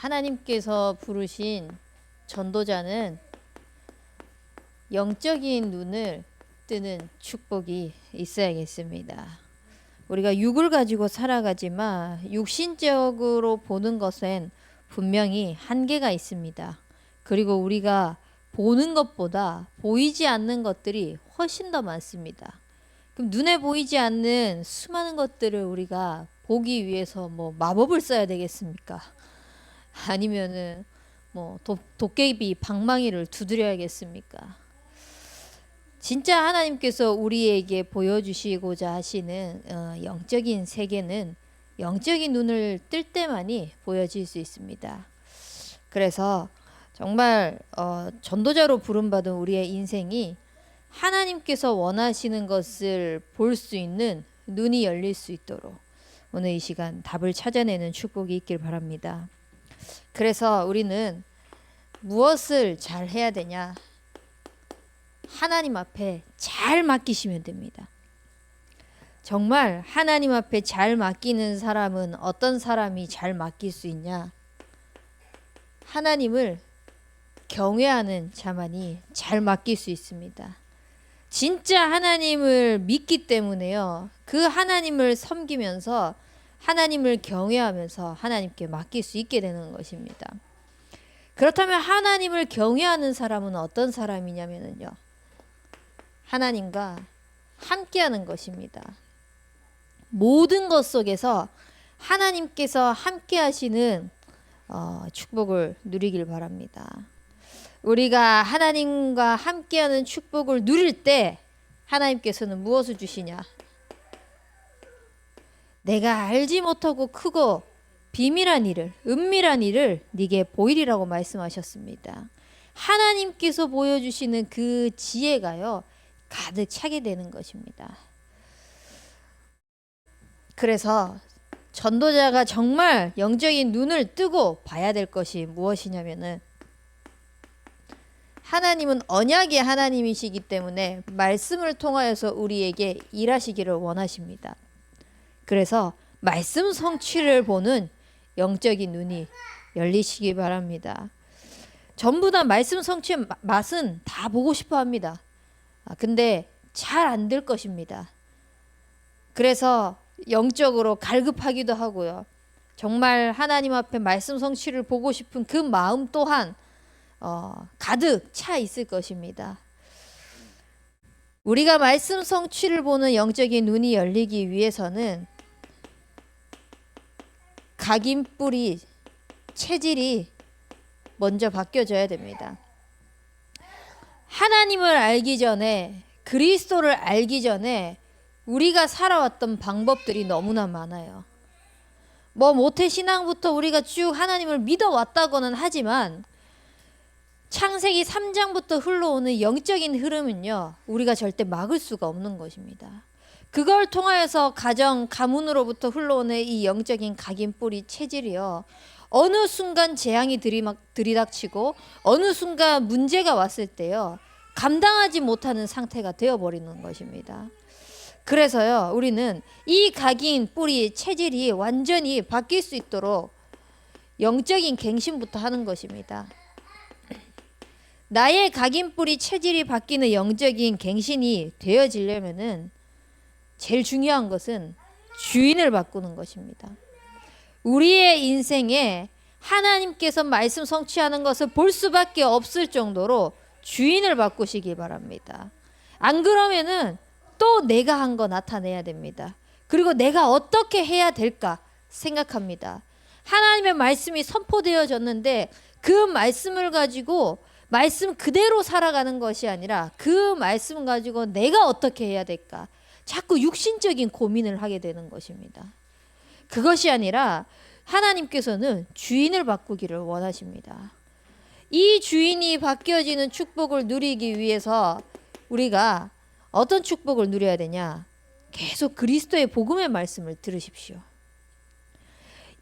하나님께서 부르신 전도자는 영적인 눈을 뜨는 축복이 있어야겠습니다. 우리가 육을 가지고 살아가지만 육신적으로 보는 것엔 분명히 한계가 있습니다. 그리고 우리가 보는 것보다 보이지 않는 것들이 훨씬 더 많습니다. 그럼 눈에 보이지 않는 수많은 것들을 우리가 보기 위해서 뭐 마법을 써야 되겠습니까? 아니면은 뭐 도, 도깨비 방망이를 두드려야겠습니까? 진짜 하나님께서 우리에게 보여주시고자 하시는 어, 영적인 세계는 영적인 눈을 뜰 때만이 보여질 수 있습니다. 그래서 정말 어, 전도자로 부름받은 우리의 인생이 하나님께서 원하시는 것을 볼 수 있는 눈이 열릴 수 있도록 오늘 이 시간 답을 찾아내는 축복이 있길 바랍니다. 그래서 우리는 무엇을 잘 해야 되냐? 하나님 앞에 잘 맡기시면 됩니다. 정말 하나님 앞에 잘 맡기는 사람은 어떤 사람이 잘 맡길 수 있냐? 하나님을 경외하는 자만이 잘 맡길 수 있습니다. 진짜 하나님을 믿기 때문에요. 그 하나님을 섬기면서 하나님을 경외하면서 하나님께 맡길 수 있게 되는 것입니다. 그렇다면 하나님을 경외하는 사람은 어떤 사람이냐면요. 하나님과 함께하는 것입니다. 모든 것 속에서 하나님께서 함께 하시는 어, 축복을 누리길 바랍니다. 우리가 하나님과 함께하는 축복을 누릴 때 하나님께서는 무엇을 주시냐? 내가 알지 못하고 크고 비밀한 일을 은밀한 일을 네게 보이리라고 말씀하셨습니다. 하나님께서 보여주시는 그 지혜가요 가득 차게 되는 것입니다. 그래서 전도자가 정말 영적인 눈을 뜨고 봐야 될 것이 무엇이냐면은 하나님은 언약의 하나님이시기 때문에 말씀을 통하여서 우리에게 일하시기를 원하십니다. 그래서 말씀 성취를 보는 영적인 눈이 열리시기 바랍니다. 전부 다 말씀 성취의 맛은 다 보고 싶어 합니다. 아, 근데 잘 안 될 것입니다. 그래서 영적으로 갈급하기도 하고요. 정말 하나님 앞에 말씀 성취를 보고 싶은 그 마음 또한 어, 가득 차 있을 것입니다. 우리가 말씀 성취를 보는 영적인 눈이 열리기 위해서는 각인 뿌리 체질이 먼저 바뀌어져야 됩니다. 하나님을 알기 전에 그리스도를 알기 전에 우리가 살아왔던 방법들이 너무나 많아요. 뭐 모태 신앙부터 우리가 쭉 하나님을 믿어왔다고는 하지만 창세기 3장부터 흘러오는 영적인 흐름은요. 우리가 절대 막을 수가 없는 것입니다. 그걸 통하여서 가정 가문으로부터 흘러오는 이 영적인 각인 뿌리 체질이요. 어느 순간 재앙이 들이막 들이닥치고 어느 순간 문제가 왔을 때요. 감당하지 못하는 상태가 되어 버리는 것입니다. 그래서요. 우리는 이 각인 뿌리 체질이 완전히 바뀔 수 있도록 영적인 갱신부터 하는 것입니다. 나의 각인 뿌리 체질이 바뀌는 영적인 갱신이 되어지려면은 제일 중요한 것은 주인을 바꾸는 것입니다. 우리의 인생에 하나님께서 말씀 성취하는 것을 볼 수밖에 없을 정도로 주인을 바꾸시기 바랍니다. 안 그러면은 또 내가 한 거 나타내야 됩니다. 그리고 내가 어떻게 해야 될까 생각합니다. 하나님의 말씀이 선포되어졌는데 그 말씀을 가지고 말씀 그대로 살아가는 것이 아니라 그 말씀 가지고 내가 어떻게 해야 될까 자꾸 육신적인 고민을 하게 되는 것입니다. 그것이 아니라 하나님께서는 주인을 바꾸기를 원하십니다. 이 주인이 바뀌어지는 축복을 누리기 위해서 우리가 어떤 축복을 누려야 되냐? 계속 그리스도의 복음의 말씀을 들으십시오.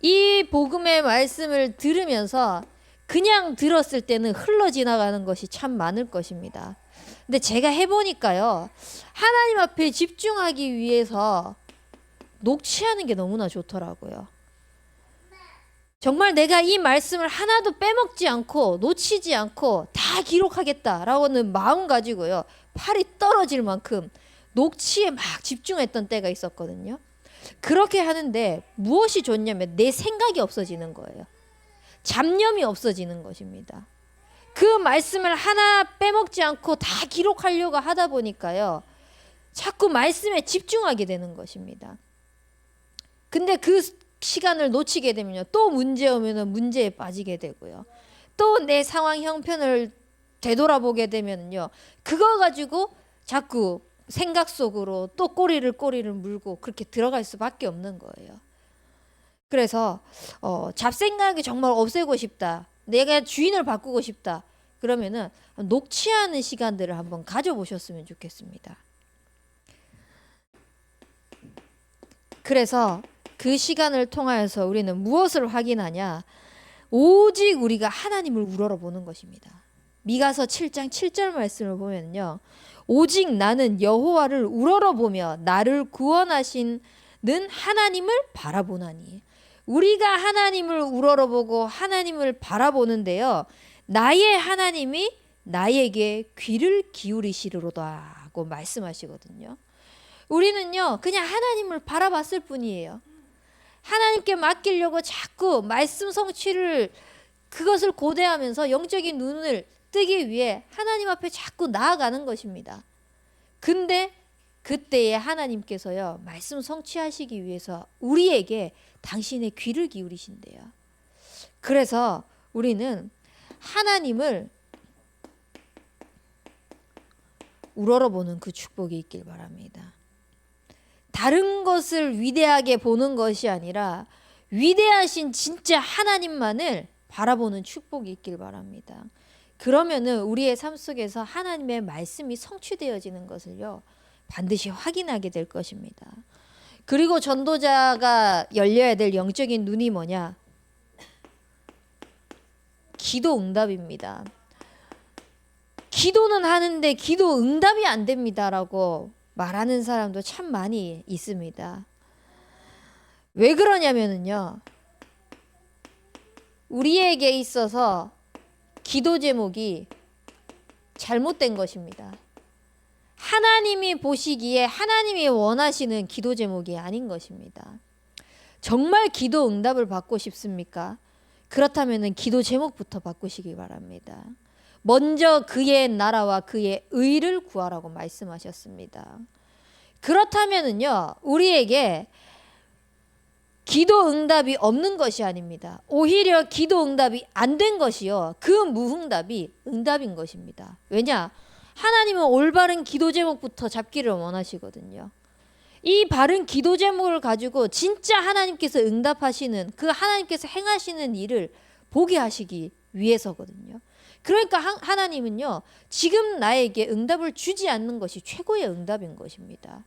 이 복음의 말씀을 들으면서 그냥 들었을 때는 흘러 지나가는 것이 참 많을 것입니다. 근데 제가 해보니까요, 하나님 앞에 집중하기 위해서 녹취하는 게 너무나 좋더라고요. 정말 내가 이 말씀을 하나도 빼먹지 않고 놓치지 않고 다 기록하겠다라고는 마음 가지고요. 팔이 떨어질 만큼 녹취에 막 집중했던 때가 있었거든요. 그렇게 하는데 무엇이 좋냐면 내 생각이 없어지는 거예요. 잡념이 없어지는 것입니다. 그 말씀을 하나 빼먹지 않고 다 기록하려고 하다 보니까요. 자꾸 말씀에 집중하게 되는 것입니다. 근데 그 시간을 놓치게 되면요. 또 문제 오면은 문제에 빠지게 되고요. 또 내 상황 형편을 되돌아보게 되면요. 그거 가지고 자꾸 생각 속으로 또 꼬리를 꼬리를 물고 그렇게 들어갈 수밖에 없는 거예요. 그래서 어, 잡생각이 정말 없애고 싶다. 내가 주인을 바꾸고 싶다. 그러면은 녹취하는 시간들을 한번 가져보셨으면 좋겠습니다. 그래서 그 시간을 통하여서 우리는 무엇을 확인하냐? 오직 우리가 하나님을 우러러보는 것입니다. 미가서 7장 7절 말씀을 보면요. 오직 나는 여호와를 우러러보며 나를 구원하시는 하나님을 바라보나니. 우리가 하나님을 우러러보고 하나님을 바라보는데요. 나의 하나님이 나에게 귀를 기울이시리로다고 말씀하시거든요. 우리는요, 그냥 하나님을 바라봤을 뿐이에요. 하나님께 맡기려고 자꾸 말씀 성취를 그것을 고대하면서 영적인 눈을 뜨기 위해 하나님 앞에 자꾸 나아가는 것입니다. 근데 그때에 하나님께서요, 말씀 성취하시기 위해서 우리에게 당신의 귀를 기울이신대요. 그래서 우리는 하나님을 우러러보는 그 축복이 있길 바랍니다. 다른 것을 위대하게 보는 것이 아니라 위대하신 진짜 하나님만을 바라보는 축복이 있길 바랍니다. 그러면은 우리의 삶 속에서 하나님의 말씀이 성취되어지는 것을요 반드시 확인하게 될 것입니다. 그리고 전도자가 열려야 될 영적인 눈이 뭐냐? 기도 응답입니다. 기도는 하는데 기도 응답이 안 됩니다라고 말하는 사람도 참 많이 있습니다. 왜 그러냐면은요. 우리에게 있어서 기도 제목이 잘못된 것입니다. 하나님이 보시기에 하나님이 원하시는 기도 제목이 아닌 것입니다. 정말 기도 응답을 받고 싶습니까? 그렇다면 기도 제목부터 바꾸시기 바랍니다. 먼저 그의 나라와 그의 의를 구하라고 말씀하셨습니다. 그렇다면은요, 우리에게 기도 응답이 없는 것이 아닙니다. 오히려 기도 응답이 안 된 것이요. 그 무응답이 응답인 것입니다. 왜냐? 하나님은 올바른 기도 제목부터 잡기를 원하시거든요. 이 바른 기도 제목을 가지고 진짜 하나님께서 응답하시는 그 하나님께서 행하시는 일을 보게 하시기 위해서거든요. 그러니까 하, 나님은요 지금 나에게 응답을 주지 않는 것이 최고의 응답인 것입니다.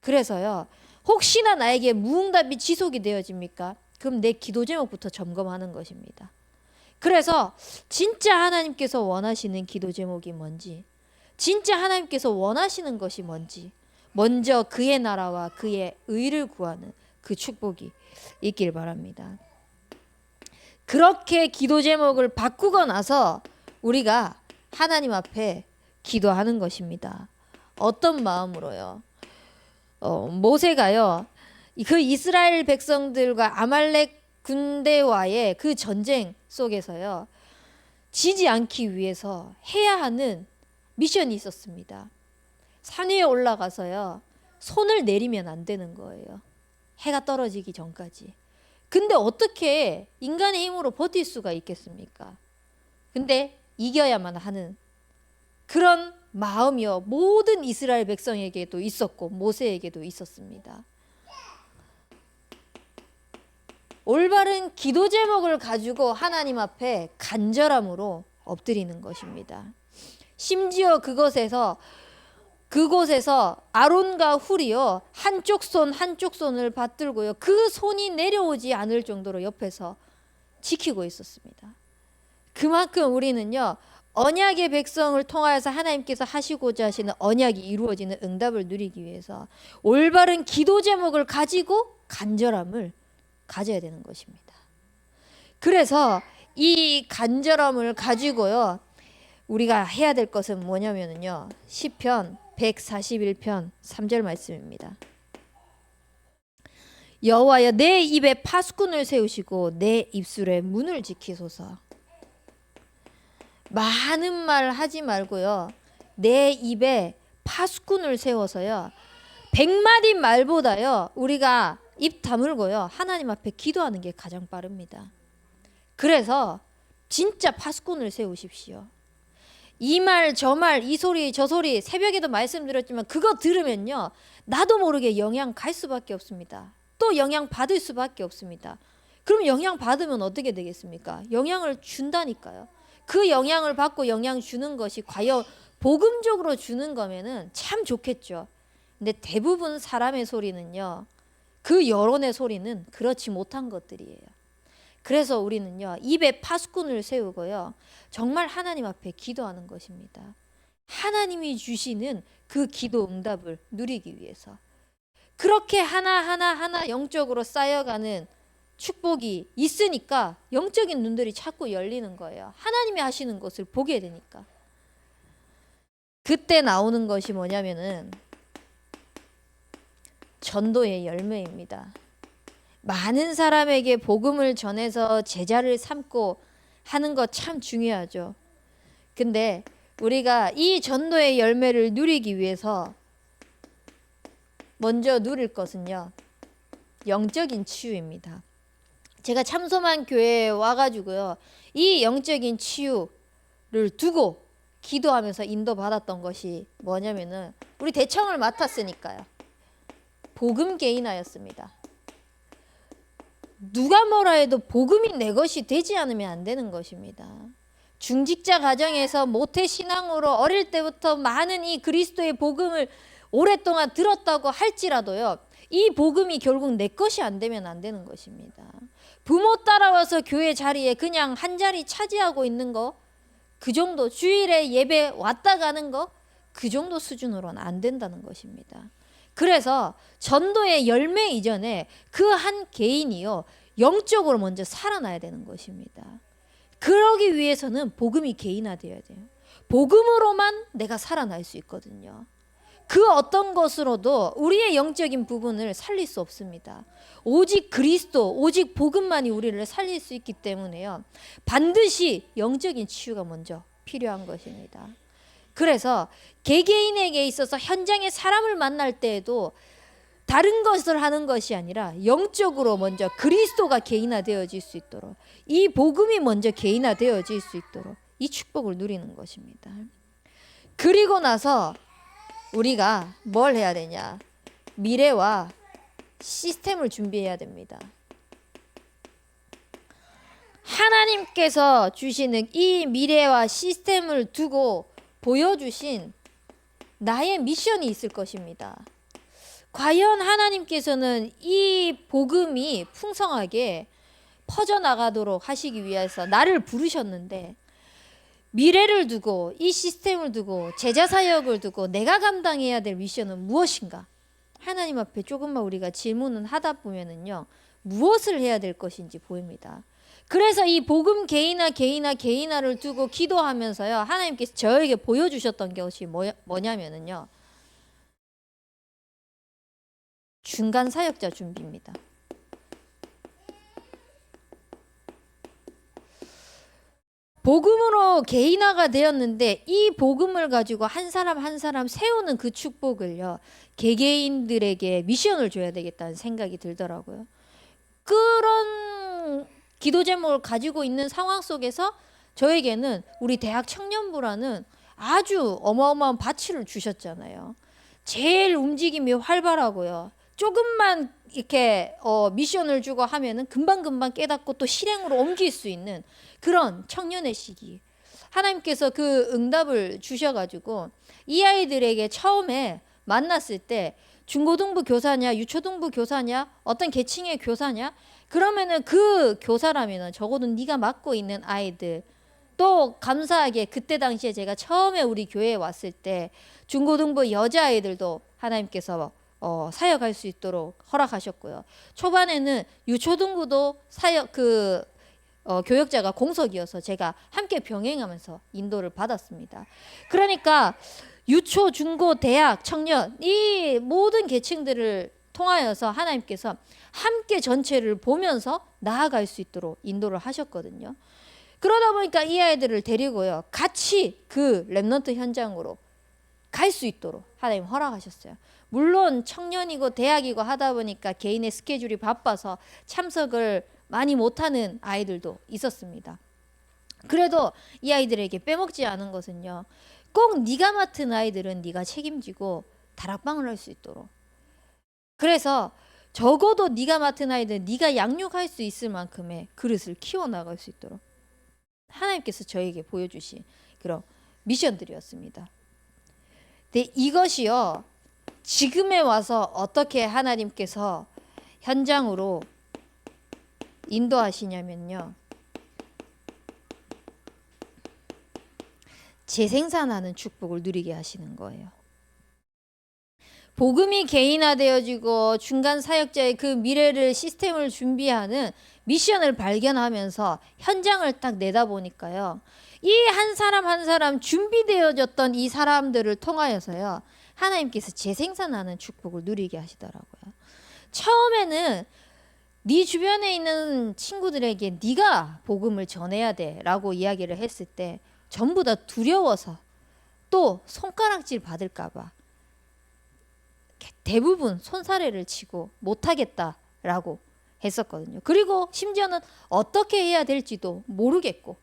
그래서요, 혹시나 나에게 무응답이 지속이 되어집니까? 그럼 내 기도 제목부터 점검하는 것입니다. 그래서 진짜 하나님께서 원하시는 기도 제목이 뭔지, 진짜 하나님께서 원하시는 것이 뭔지, 먼저 그의 나라와 그의 의를 구하는 그 축복이 있길 바랍니다. 그렇게 기도 제목을 바꾸고 나서 우리가 하나님 앞에 기도하는 것입니다. 어떤 마음으로요? 어, 모세가요. 그 이스라엘 백성들과 아말렉 군대와의 그 전쟁 속에서요. 지지 않기 위해서 해야 하는 미션이 있었습니다. 산 위에 올라가서요. 손을 내리면 안 되는 거예요. 해가 떨어지기 전까지. 근데 어떻게 인간의 힘으로 버틸 수가 있겠습니까? 근데 이겨야만 하는 그런 마음이요 모든 이스라엘 백성에게도 있었고 모세에게도 있었습니다. 올바른 기도 제목을 가지고 하나님 앞에 간절함으로 엎드리는 것입니다. 심지어 그것에서 그곳에서 아론과 훌이요 한쪽 손 한쪽 손을 받들고요 그 손이 내려오지 않을 정도로 옆에서 지키고 있었습니다. 그만큼 우리는요 언약의 백성을 통하여서 하나님께서 하시고자 하시는 언약이 이루어지는 응답을 누리기 위해서 올바른 기도 제목을 가지고 간절함을 가져야 되는 것입니다. 그래서 이 간절함을 가지고요. 우리가 해야 될 것은 뭐냐면요. 시편 141편 3절 말씀입니다. 여호와여 내 입에 파수꾼을 세우시고 내 입술에 문을 지키소서. 많은 말 하지 말고요. 내 입에 파수꾼을 세워서요. 백마디 말보다요. 우리가 입 다물고요. 하나님 앞에 기도하는 게 가장 빠릅니다. 그래서 진짜 파수꾼을 세우십시오. 이 말 저 말 이 소리 저 소리 새벽에도 말씀드렸지만 그거 들으면요. 나도 모르게 영향 갈 수밖에 없습니다. 또 영향 받을 수밖에 없습니다. 그럼 영향 받으면 어떻게 되겠습니까? 영향을 준다니까요. 그 영향을 받고 영향 주는 것이 과연 복음적으로 주는 거면은 참 좋겠죠. 근데 대부분 사람의 소리는요. 그 여론의 소리는 그렇지 못한 것들이에요. 그래서 우리는요. 입에 파수꾼을 세우고요. 정말 하나님 앞에 기도하는 것입니다. 하나님이 주시는 그 기도 응답을 누리기 위해서 그렇게 하나하나 하나 영적으로 쌓여가는 축복이 있으니까 영적인 눈들이 자꾸 열리는 거예요. 하나님이 하시는 것을 보게 되니까. 그때 나오는 것이 뭐냐면은 전도의 열매입니다. 많은 사람에게 복음을 전해서 제자를 삼고 하는 것 참 중요하죠. 근데 우리가 이 전도의 열매를 누리기 위해서 먼저 누릴 것은요. 영적인 치유입니다. 제가 참소만 교회에 와가지고요. 이 영적인 치유를 두고 기도하면서 인도받았던 것이 뭐냐면은 우리 대청을 맡았으니까요. 복음 개인하였습니다. 누가 뭐라 해도 복음이 내 것이 되지 않으면 안 되는 것입니다. 중직자 가정에서 모태 신앙으로 어릴 때부터 많은 이 그리스도의 복음을 오랫동안 들었다고 할지라도요. 이 복음이 결국 내 것이 안 되면 안 되는 것입니다. 부모 따라와서 교회 자리에 그냥 한 자리 차지하고 있는 거, 그 정도 주일에 예배 왔다 가는 거, 그 정도 수준으로는 안 된다는 것입니다. 그래서 전도의 열매 이전에 그 한 개인이요 영적으로 먼저 살아나야 되는 것입니다. 그러기 위해서는 복음이 개인화되어야 돼요. 복음으로만 내가 살아날 수 있거든요. 그 어떤 것으로도 우리의 영적인 부분을 살릴 수 없습니다. 오직 그리스도, 오직 복음만이 우리를 살릴 수 있기 때문에요. 반드시 영적인 치유가 먼저 필요한 것입니다. 그래서 개개인에게 있어서 현장에 사람을 만날 때에도 다른 것을 하는 것이 아니라 영적으로 먼저 그리스도가 개인화되어질 수 있도록 이 복음이 먼저 개인화되어질 수 있도록 이 축복을 누리는 것입니다. 그리고 나서 우리가 뭘 해야 되냐? 미래와 시스템을 준비해야 됩니다. 하나님께서 주시는 이 미래와 시스템을 두고 보여주신 나의 미션이 있을 것입니다. 과연 하나님께서는 이 복음이 풍성하게 퍼져나가도록 하시기 위해서 나를 부르셨는데 미래를 두고 이 시스템을 두고 제자 사역을 두고 내가 감당해야 될 미션은 무엇인가? 하나님 앞에 조금만 우리가 질문을 하다 보면은요. 무엇을 해야 될 것인지 보입니다. 그래서 이 복음 개인화 개인화 개인화를 두고 기도하면서요. 하나님께서 저에게 보여주셨던 것이 뭐, 뭐냐면은요. 중간 사역자 준비입니다. 복음으로 개인화가 되었는데 이 복음을 가지고 한 사람 한 사람 세우는 그 축복을요 개개인들에게 미션을 줘야 되겠다는 생각이 들더라고요. 그런 기도 제목을 가지고 있는 상황 속에서 저에게는 우리 대학 청년부라는 아주 어마어마한 바치를 주셨잖아요. 제일 움직임이 활발하고요. 조금만 이렇게 어, 미션을 주고 하면은 금방 금방 깨닫고 또 실행으로 옮길 수 있는 그런 청년의 시기. 하나님께서 그 응답을 주셔가지고 이 아이들에게 처음에 만났을 때 중고등부 교사냐 유초등부 교사냐 어떤 계층의 교사냐 그러면은 그 교사라면은 적어도 네가 맡고 있는 아이들 또 감사하게 그때 당시에 제가 처음에 우리 교회에 왔을 때 중고등부 여자 아이들도 하나님께서 어, 사역할 수 있도록 허락하셨고요. 초반에는 유초등부도 사역 그 어, 교역자가 공석이어서 제가 함께 병행하면서 인도를 받았습니다. 그러니까 유초, 중고, 대학, 청년 이 모든 계층들을 통하여서 하나님께서 함께 전체를 보면서 나아갈 수 있도록 인도를 하셨거든요. 그러다 보니까 이 아이들을 데리고요. 같이 그 랩넌트 현장으로 갈 수 있도록 하나님 허락하셨어요. 물론 청년이고 대학이고 하다 보니까 개인의 스케줄이 바빠서 참석을 많이 못하는 아이들도 있었습니다. 그래도 이 아이들에게 빼먹지 않은 것은요. 꼭 네가 맡은 아이들은 네가 책임지고 다락방을 할 수 있도록. 그래서 적어도 네가 맡은 아이들 네가 양육할 수 있을 만큼의 그릇을 키워 나갈 수 있도록 하나님께서 저에게 보여주신 그런 미션들이었습니다. 근데 이것이요 지금에 와서 어떻게 하나님께서 현장으로 인도하시냐면요. 재생산하는 축복을 누리게 하시는 거예요. 복음이 개인화되어지고 중간 사역자의 그 미래를 시스템을 준비하는 미션을 발견하면서 현장을 딱 내다보니까요. 이 한 사람 한 사람 준비되어졌던 이 사람들을 통하여서요. 하나님께서 재생산하는 축복을 누리게 하시더라고요. 처음에는 네 주변에 있는 친구들에게 네가 복음을 전해야 돼라고 이야기를 했을 때 전부 다 두려워서 또 손가락질 받을까봐 대부분 손사래를 치고 못하겠다라고 했었거든요. 그리고 심지어는 어떻게 해야 될지도 모르겠고.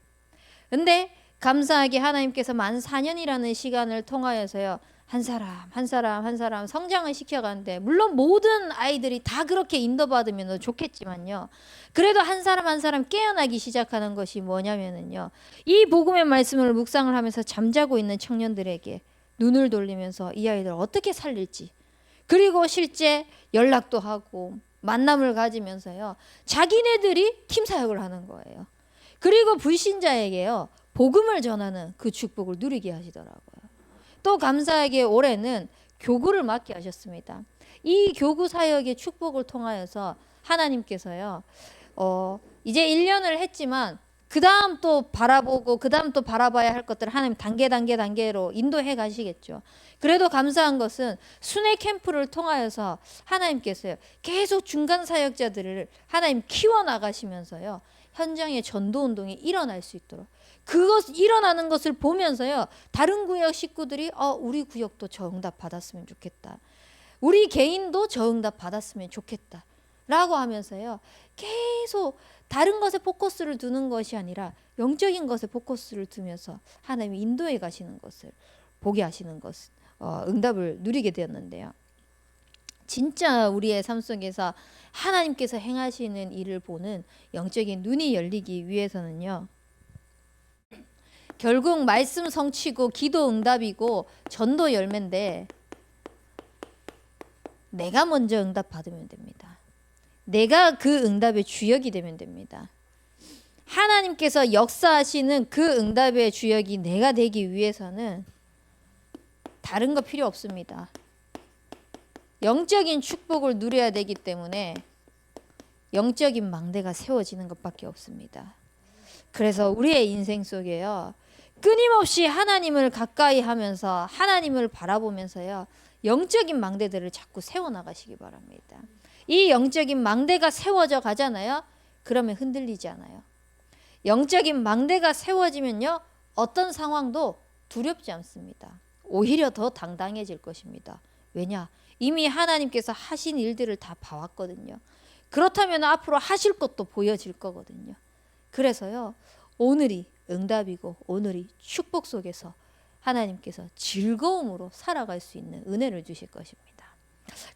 근데 감사하게 하나님께서 만 4년이라는 시간을 통하여서요. 한 사람 한 사람 한 사람 성장을 시켜가는데 물론 모든 아이들이 다 그렇게 인도받으면 좋겠지만요. 그래도 한 사람 한 사람 깨어나기 시작하는 것이 뭐냐면은요. 이 복음의 말씀을 묵상을 하면서 잠자고 있는 청년들에게 눈을 돌리면서 이 아이들 어떻게 살릴지 그리고 실제 연락도 하고 만남을 가지면서요. 자기네들이 팀 사역을 하는 거예요. 그리고 불신자에게요. 복음을 전하는 그 축복을 누리게 하시더라고요. 또 감사하게 올해는 교구를 맡게 하셨습니다. 이 교구 사역의 축복을 통하여서 하나님께서요. 어, 이제 1년을 했지만 그 다음 또 바라보고 그 다음 또 바라봐야 할 것들 하나님 단계 단계 단계로 인도해 가시겠죠. 그래도 감사한 것은 순회 캠프를 통하여서 하나님께서요 계속 중간 사역자들을 하나님 키워 나가시면서요 현장에 전도 운동이 일어날 수 있도록 그것 일어나는 것을 보면서요 다른 구역 식구들이 어 우리 구역도 저 응답 받았으면 좋겠다. 우리 개인도 저 응답 받았으면 좋겠다. 라고 하면서요 계속 다른 것에 포커스를 두는 것이 아니라 영적인 것에 포커스를 두면서 하나님이 인도해 가시는 것을 보게 하시는 것, 어, 응답을 누리게 되었는데요. 진짜 우리의 삶 속에서 하나님께서 행하시는 일을 보는 영적인 눈이 열리기 위해서는요. 결국 말씀 성취고 기도 응답이고 전도 열매인데 내가 먼저 응답 받으면 됩니다. 내가 그 응답의 주역이 되면 됩니다. 하나님께서 역사하시는 그 응답의 주역이 내가 되기 위해서는 다른 거 필요 없습니다. 영적인 축복을 누려야 되기 때문에 영적인 망대가 세워지는 것밖에 없습니다. 그래서 우리의 인생 속에요. 끊임없이 하나님을 가까이 하면서 하나님을 바라보면서요. 영적인 망대들을 자꾸 세워 나가시기 바랍니다. 이 영적인 망대가 세워져 가잖아요. 그러면 흔들리지 않아요. 영적인 망대가 세워지면요. 어떤 상황도 두렵지 않습니다. 오히려 더 당당해질 것입니다. 왜냐? 이미 하나님께서 하신 일들을 다 봐왔거든요. 그렇다면 앞으로 하실 것도 보여질 거거든요. 그래서요. 오늘이 응답이고 오늘이 축복 속에서 하나님께서 즐거움으로 살아갈 수 있는 은혜를 주실 것입니다.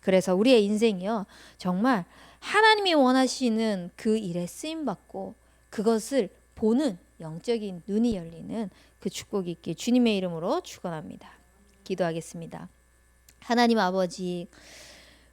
그래서 우리의 인생이요. 정말 하나님이 원하시는 그 일에 쓰임 받고 그것을 보는 영적인 눈이 열리는 그 축복이 있길 주님의 이름으로 축원합니다. 기도하겠습니다. 하나님 아버지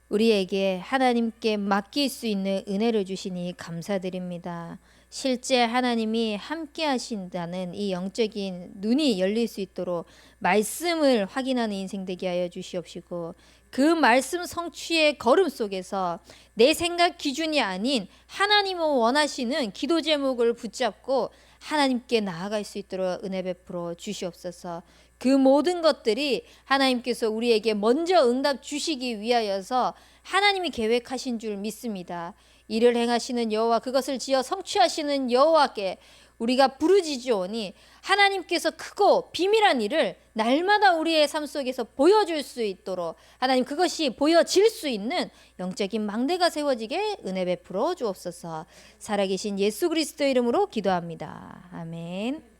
우리에게 하나님께 맡길 수 있는 은혜를 주시니 감사드립니다. 실제 하나님이 함께 하신다는 이 영적인 눈이 열릴 수 있도록 말씀을 확인하는 인생 되게 하여 주시옵시고 그 말씀 성취의 걸음 속에서 내 생각 기준이 아닌 하나님을 원하시는 기도 제목을 붙잡고 하나님께 나아갈 수 있도록 은혜 베풀어 주시옵소서. 그 모든 것들이 하나님께서 우리에게 먼저 응답 주시기 위하여서 하나님이 계획하신 줄 믿습니다. 이를 행하시는 여호와 그것을 지어 성취하시는 여호와께 우리가 부르짖으오니 하나님께서 크고 비밀한 일을 날마다 우리의 삶 속에서 보여줄 수 있도록 하나님 그것이 보여질 수 있는 영적인 망대가 세워지게 은혜 베풀어 주옵소서 살아계신 예수 그리스도 이름으로 기도합니다. 아멘.